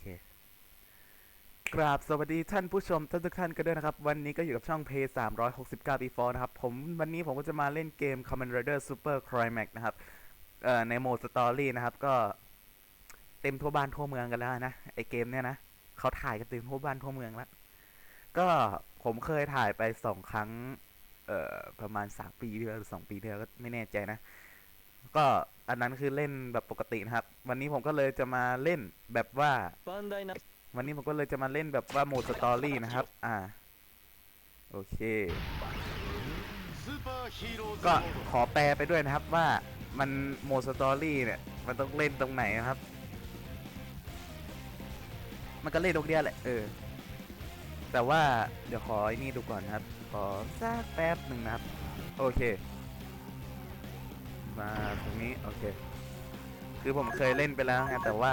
เคกราบสวัสดีท่านผู้ชมทุกท่านกันด้วยนะครับ วันนี้ก็อยู่กับช่อง p 369 b 4นะครับ ผมวันนี้ผมก็จะมาเล่นเกม Kamen Rider Super Climax นะครับเอ่อในโหมดสตอรี่นะครับ ก็เต็มทั่วบ้านทั่วเมืองกันแล้วนะไอเกมเนี่ยนะเขาถ่ายกันเต็มทั่วบ้านทั่วเมืองแล้วก็ผมเคยถ่ายไปสองครั้ง เอ่อประมาณสามปีที่แล้วหรือสองปีที่แล้วก็ไม่แน่ใจนะ ก็ อันนั้นคือเล่นแบบปกตินะครับ วันนี้ผมก็เลยจะมาเล่นแบบว่า วันนี้ผมก็เลยจะมาเล่นแบบว่าโหมดสตอรี่นะครับ อ่า โอเค ก็ขอแปลไปด้วยนะครับว่ามันโหมดสตอรี่เนี่ย มันต้องเล่นตรงไหนนะครับ มันก็เล่นตรงเดียวแหละ เออ แต่ว่าเดี๋ยวขอไอ้นี่ดูก่อนครับ ขอสักแป๊บหนึ่งนะครับ โอเค มาตรงนี้โอเค คือผมเคยเล่นไปแล้วไงแต่ว่า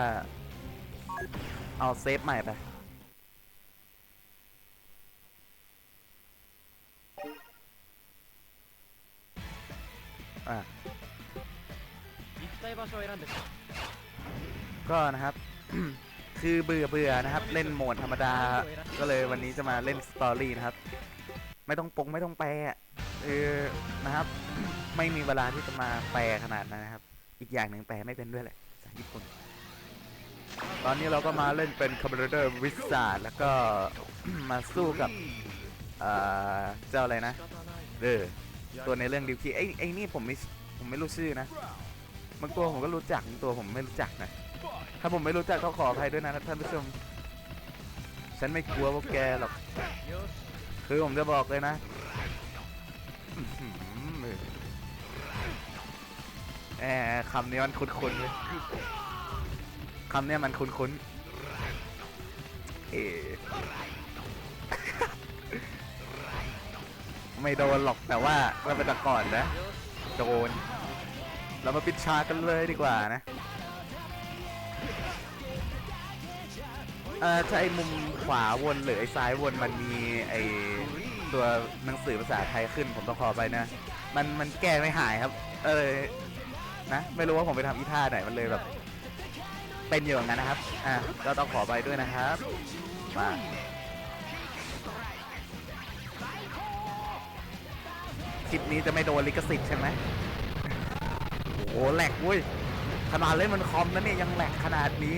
เอาเซฟใหม่ไปอะก็นะครับ คือเบื่อเบื่อนะครับ เล่นโหมดธรรมดา ก็เลยวันนี้จะมาเล่นสตอรี่นะครับ ไม่ต้องปงไม่ต้องแปะ คือนะครับ ไม่มีเวลาที่จะมาแปลขนาดนั้นนะครับ อีกอย่างหนึ่งแปลไม่เป็นด้วยแหละภาษญี่ปุ่น ตอนนี้เราก็มาเล่นเป็นคอมเดอร์วิสซาแล้วก็มาสู้กับเจ้าอะไรนะเออตัวในเรื่องดิวคีไอ้ไอ้นี่ผมไม่ผมไม่รู้ชื่อนะบางตัวผมก็รู้จักบางตัวผมไม่รู้จักนะถ้าผมไม่รู้จักก็ขออภัยด้วยนะท่านผู้ชม ฉันไม่กลัวพวกแกหรอก คือผมจะบอกเลยนะ แอบคำนี้มันคุ้นๆเลยคำเนี้ยมันคุ้นๆเอไม่โดนหรอกแต่ว่าเมื่อเป็นแต่ก่อนนะ โดน เรามาปิดฉากกันเลยดีกว่านะเออถ้าไอ้มุมขวาวนหรือไอ้ซ้ายวนมันมีไอ้ ตัวหนังสือภาษาไทยขึ้น ผมต้องขอไปนะ มันมันแก้ไม่หายครับ เออนะไม่รู้ว่าผมไปทำอีท่าไหนมันเลยแบบ เป็นอยู่อย่างนั้นนะครับ อะก็ต้องขอไปด้วยนะครับมาคลิปนี้จะไม่โดนลิขสิทธิ์ใช่ไหมโอ้โหแหลกเว้ยขนาดเล่นมันคอมนะเนี่ยยังแหลกขนาดนี้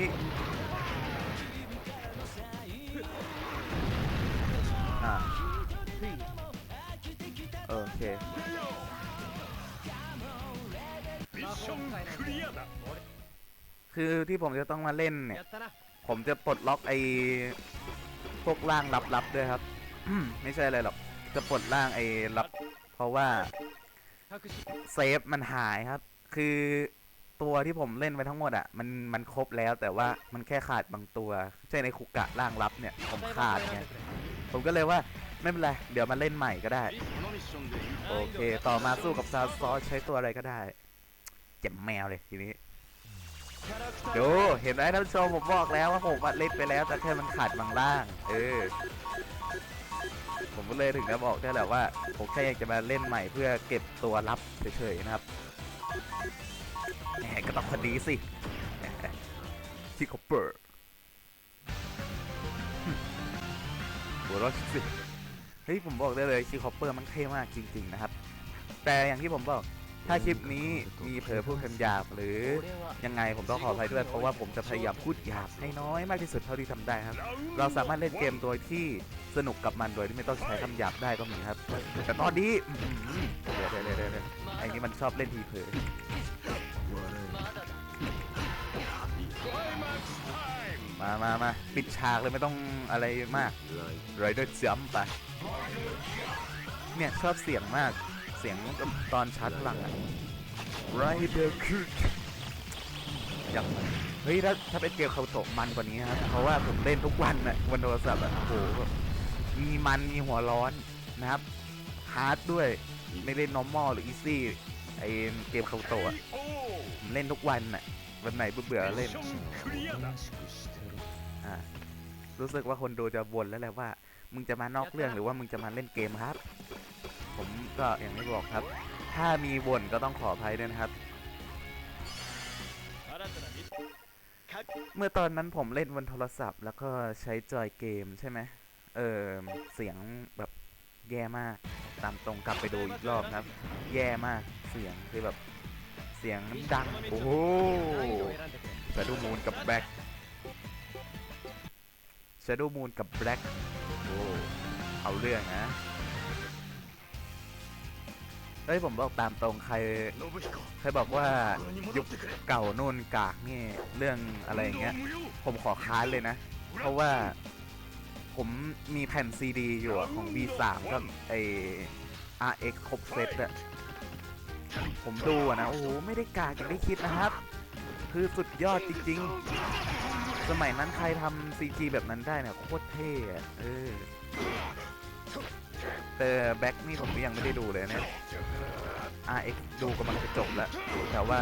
คือที่ผมจะต้องมาเล่นเนี่ย ผมจะปลดล็อกไอ้พวกล่างลับๆด้วยครับ ไม่ใช่อะไรหรอก จะปลดล่างไอ้ลับ เพราะว่าเซฟมันหายครับ คือตัวที่ผมเล่นไปทั้งหมดอะมันมันครบแล้วแต่ว่ามันแค่ขาดบางตัวใช่ในคุกกะล่างลับเนี่ยผมขาดไงผมก็เลยว่าไม่เป็นไร เดี๋ยวมาเล่นใหม่ก็ได้ โอเค ต่อมาสู้กับซาซอใช้ตัวอะไรก็ได้ เจ็บแมวเลยทีนี้ ดูเห็นไหมท่านผู้ชมผมบอกแล้วว่าผมอะเล่นไปแล้วแต่แค่มันขาดบางล่าง เออ ผมก็เลยถึงจะบอกได้แหละว่า ผมแค่อยากจะมาเล่นใหม่เพื่อเก็บตัวรับเฉยๆนะครับแหมก็ต้องคนนี้สิชิคอปเปอร์หัวเร้อนสิเฮ้ยผมบอกได้เลยชิคอปเปอร์มันเท่มากจริง ๆ นะครับ แต่อย่างที่ผมบอก ถ้าคลิปนี้มีเผยพูดคำหยาบหรือยังไงผมต้องขออภัยด้วยเพราะว่าผมจะพยายามพูดหยาบให้น้อยมากที่สุดเท่าที่ทำได้ครับ เราสามารถเล่นเกมโดยที่สนุกกับมันโดยที่ไม่ต้องใช้คำหยาบได้ก็มีครับ แต่ตอนนี้เดี๋ยวเดี๋ยวเดี๋ยวไอ้นี่มันชอบเล่นทีเผยมามามาปิดฉากเลยไม่ต้องอะไรมากไรเดอร์จัมไปเนี่ยชอบเสียงมาก เสียงตอนชาร์จพลังอะไรเดอร์คืออย่างเฮ้ยถ้าถ้าเป็นเกมเขาโตะมันกว่านี้ครับเพราะว่าผมเล่นทุกวันน่ะบนโทรศัพท์อะโอ้โหมีมันมีหัวร้อนนะครับฮาร์ดด้วยไม่เล่น normal หรือ easy ไอเกมเขาโตะอะผมเล่นทุกวันน่ะวันไหนเบื่อๆเล่นอ่ารู้สึกว่าคนดูจะบ่นแล้วแหละว่า มึงจะมานอกเรื่องหรือว่ามึงจะมาเล่นเกมครับ ผมก็อย่างที่บอกครับ ถ้ามีบ่นก็ต้องขออภัยด้วยนะครับ เมื่อตอนนั้นผมเล่นบนโทรศัพท์ แล้วก็ใช้จอยเกมใช่ไหมเออเสียงแบบแย่มาก ตามตรงกลับไปดูอีกรอบครับ แย่มากเสียงคือแบบเสียงดัง โอ้โหสะดูมูนกับแบล็กสะดูมูนกับแบล็กโอ้เอาเรื่องนะ เอ้ยผมบอกตามตรงใครใครบอกว่ายุคเก่าโน่นกากนี่เรื่องอะไรอย่างเงี้ย ผมขอค้านเลยนะ เพราะว่าผมมีแผ่นซีดีอยู่ของ V3 กับไอ RX ครบเซตอะผมดูนะ โอ้โห ไม่ได้กากอย่างที่คิดนะครับ คือสุดยอดจริง ๆ สมัยนั้นใครทำซีจีแบบนั้นได้เนี่ยโคตรเท่เออ เตอร์แบ็กนี่ผมยังไม่ได้ดูเลยเนี่ย RX ดูกำลังจะจบแล้ว แต่ว่า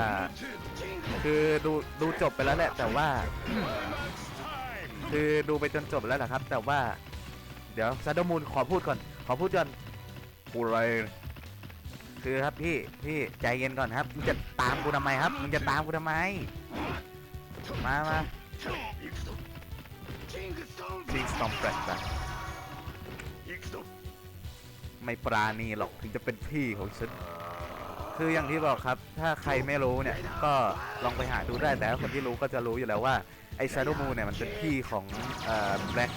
คือดูดูจบไปแล้วแหละ แต่ว่า คือดูไปจนจบแล้วแหะครับ แต่ว่า เดี๋ยวซาดมูลขอพูดก่อน ขอพูดก่อนกูอะไรคือครับพี่พี่ใจเย็นก่อนครับมึงจะตามกูทำไมครับมึงจะตามกูทำไม มามาจิงสตอมแปลกนะ ไม่ปราณีหรอกถึงจะเป็นพี่ของฉันคืออย่างที่บอกครับถ้าใครไม่รู้เนี่ยก็ลองไปหาดูได้แต่คนที่รู้ก็จะรู้อยู่แล้วว่าไอ้ Shadow Moon เนี่ยมันเป็นพี่ของเอ่อ Black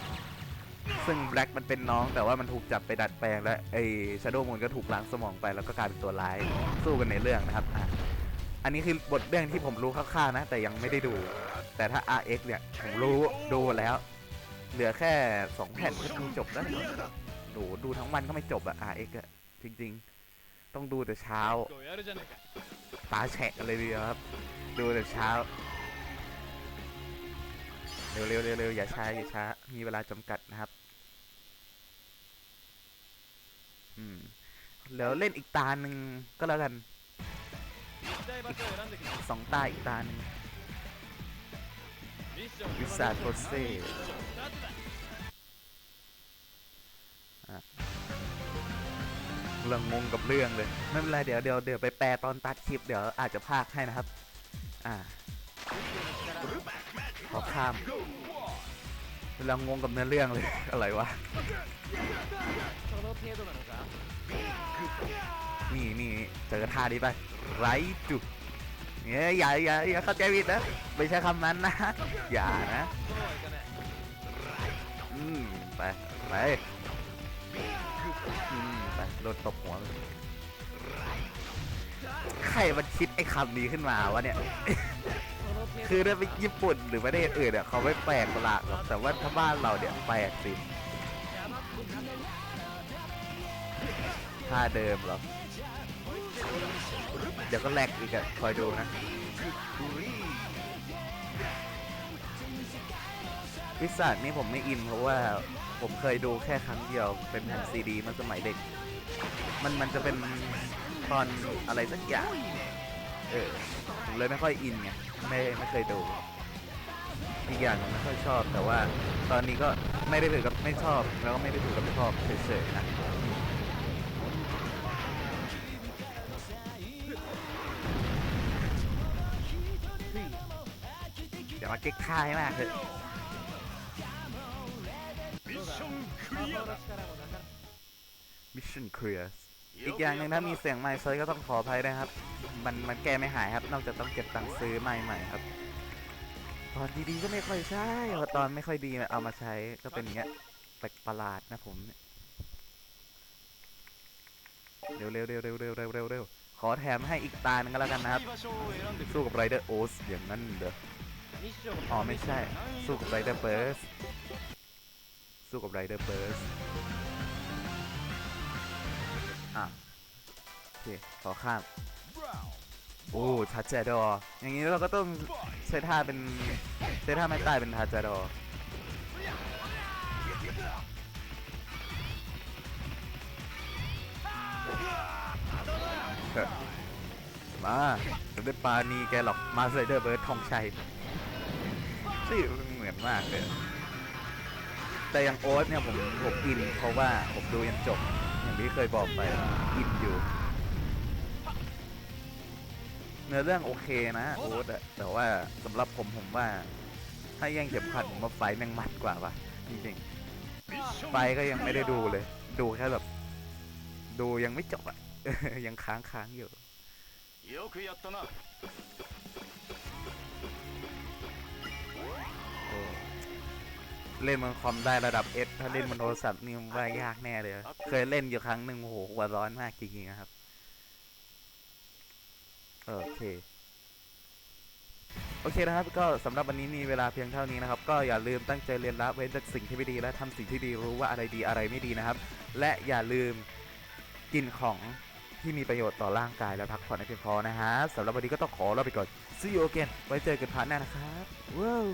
ซึ่ง Black มันเป็นน้องแต่ว่ามันถูกจับไปดัดแปลงและไอ้ Shadow Moon ก็ถูกล้างสมองไปแล้วก็กลายเป็นตัวร้ายสู้กันในเรื่องนะครับอะอันนี้คือบทเรื่องที่ผมรู้คร่าวๆนะ แต่ยังไม่ได้ดู แต่ถ้า RX เนี่ยผมรู้ดูแล้ว เหลือแค่ 2 แผ่นก็ดูจบแล้ว โหดูทั้งวันก็ไม่จบอะ RX อะจริง ๆ ต้องดูแต่เช้า ตาแฉะกเลยดีครับ ดูแต่เช้า เร็วเร็วเอย่าช้าอย่าช้า มีเวลาจำกัดนะครับ อืม แล้วเล่นอีกตาหนึ่งก็แล้วกันสองตาอีกตาหนึ่งวิสาโกเซ่ เรื่องงงกับเรื่องเลย ไม่เป็นไรเดี๋ยวเดี๋ยวเดี๋ยวไปแปลตอนตัดคลิปเดี๋ยวอาจจะพากให้นะครับ อ่าขอข้ามเรางงกับเนื้อเรื่องเลย อะไรวะ นี่นี่เจอท่าดีไป ไรจุเนี่ยอย่าอย่าอย่าเข้าใจผิดนะ ไม่ใช่คำนั้นนะ อย่านะ อืม ไป ไป อืมไปโดนตบหัวใครมันคิดไอ้คำนี้ขึ้นมาวะเนี่ย คือถ้าไปญี่ปุ่นหรือประเทศอื่นเนี่ยเขาไม่แปลกปรหลาหรอกแต่ว่าถ้าบ้านเราเนี่ยแปลกสิท่าเดิมหรอ เดี๋ยวก็แลกอีกอะคอยดูนะ วิสัทนี่ผมไม่อินเพราะว่า ผมเคยดูแค่ครั้งเดียวเป็นแผ่นซีดีเมื่อสมัยเด็ก มันมันจะเป็นตอนอะไรสักอย่าง เออผมเลยไม่ค่อยอินไงไม่ไม่เคยดู อีกอย่างหนึ่งไม่ค่อยชอบ แต่ว่าตอนนี้ก็ไม่ได้ถือกับไม่ชอบ แล้วก็ไม่ได้ถือกับไม่ชอบเฉยๆนะเดี๋ยวมาเก๊กท่าให้มากเถอ มิชชั่นคลียร์อีกอย่างหนึ่งถ้ามีเสียงไมค์เซยก็ต้องขออภัยนะครับ มันมันแก้ไม่หายครับ นอกจากต้องเก็บตังค์ซื้อไมค์ใหม่ครับ ตอนดีๆก็ไม่ค่อยใช่ตอนไม่ค่อยดีเอามาใช้ก็เป็นอย่างเงี้ยแปลกประหลาดนะผมเร็วเร็วเร็วเร็วเร็วเร็วเร็วเร็วขอแถมให้อีกตาหนึ่งก็แล้วกันนะครับ สู้กับไรเดอร์โอสอย่างนั้นเด้ออ๋อไม่ใช่ สู้กับไรเดอร์เบิร์ส สู้กับไรเดอร์เบิร์สอะโอเคขอข้าม โอ้ทัชเจดอ อย่างนี้เราก็ต้องใช้ท่าเป็นใช้ท่าไม่ใต้เป็นทัชเจดอมาจะได้ปานีแกหรอกมาไซเดอร์เบิร์ดทองชัยชื่อมันเหมือนมากเลย แต่อย่างโอ๊ตเนี่ยผมผมอินเพราะว่าผมดูยังจบ อย่างที่เคยบอกไปอินอยู่ เนื้อเรื่องโอเคนะโอ๊ตอะแต่ว่าสำหรับผมผมว่า ถ้าแย่งเข็มขัดผมว่าไฟแม่งมัดกว่าป่ะจริงๆไฟก็ยังไม่ได้ดูเลย ดูแค่แบบ ดูยังไม่จบอะยังค้างค้างอยู่ เล่นบนคอมได้ระดับ S ถ้าเล่นบนโทรศัพท์นี่ว่ายากแน่เลย เคยเล่นอยู่ครั้งหนึ่งโอ้โหหัวร้อนมากจริงๆครับ โอเคโอเคนะครับ ก็สำหรับวันนี้มีเวลาเพียงเท่านี้นะครับ ก็อย่าลืมตั้งใจเรียนละเว้นจากสิ่งที่ไม่ดีและทำสิ่งที่ดีรู้ว่าอะไรดีอะไรไม่ดีนะครับ และอย่าลืมกินของที่มีประโยชน์ต่อร่างกายและพักผ่อนให้เพียงพอนะฮะสำหรับวันนี้ก็ต้องขอลาไปก่อน see you again ไว้เจอกันพาร์ทหน้านะครับว้าว